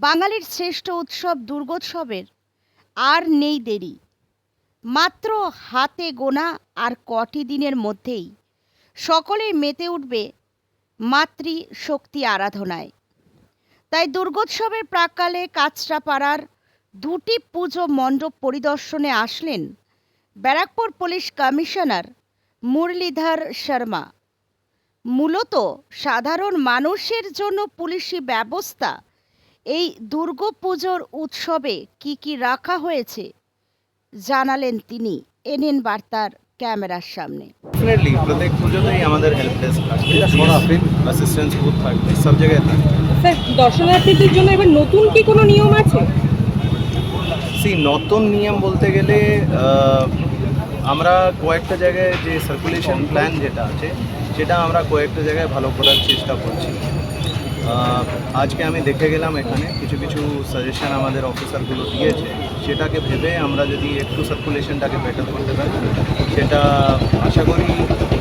বাঙালির শ্রেষ্ঠ উৎসব দুর্গোৎসবের আর নেই দেরি। মাত্র হাতে গোনা আর কটি দিনের মধ্যেই সকলেই মেতে উঠবে মাতৃ শক্তি আরাধনায়। তাই দুর্গোৎসবের প্রাককালে কাঁচরাপাড়ার দুটি পুজো মণ্ডপ পরিদর্শনে আসলেন ব্যারাকপুর পুলিশ কমিশনার মুরলীধর শর্মা। মূলত সাধারণ মানুষের জন্য পুলিশি ব্যবস্থা এই দুর্গাপুজোর উৎসবে কি কি রাখা হয়েছে? জানালেন তিনি। এনএন বার্তার ক্যামেরার সামনে। ডেফিনেটলি প্রত্যেক পুজোতেই আমাদের হেল্প ডেস্ক থাকবে। অ্যাসিস্ট্যান্স বুথ থাকবে সব জায়গায় থাকবে। স্যার দর্শনার্থীদের জন্য এবার নতুন কি কোনো নিয়ম আছে? সি নতুন নিয়ম বলতে গেলে আমরা কয়েকটা জায়গায় যে সার্কুলেশন প্ল্যান যেটা আছে সেটা আমরা কয়েকটা জায়গায় ভালো করার চেষ্টা করছি। আজকে আমি দেখে গেলাম এখানে কিছু কিছু সাজেশন আমাদের অফিসারগুলো দিয়েছে। সেটাকে ভেবে আমরা যদি একটু সার্কুলেশনটাকে বেটার করতে পারি সেটা আশা করি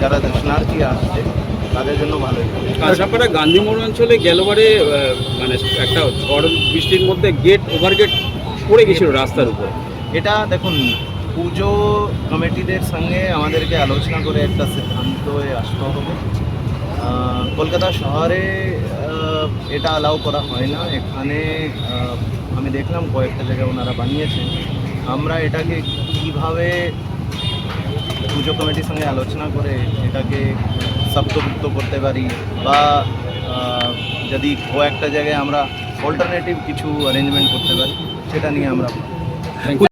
যারা দর্শনার্থী আসছে তাদের জন্য ভালো। কাঁচরাপাড়া গান্ধী মোড় অঞ্চলে গেলবারে মানে একটা ঝড় বৃষ্টির মধ্যে গেট ওভারগেট পড়ে গেছিল রাস্তার উপর। এটা দেখুন পুজো কমিটিদের সঙ্গে আমাদেরকে আলোচনা করে একটা সিদ্ধান্ত에 আসতে হবে। কলকাতা শহরে এটা অ্যালাউ করা হয় না। এখানে আমি দেখলাম কয়েকটা জায়গায় ওনারা বানিয়েছেন। আমরা এটাকে কীভাবে পুজো কমিটির সঙ্গে আলোচনা করে এটাকে সপ্তভুক্ত করতে পারি বা যদি কয়েকটা জায়গায় আমরা অল্টারনেটিভ কিছু অ্যারেঞ্জমেন্ট করতে পারি, সেটা নিয়ে আমরা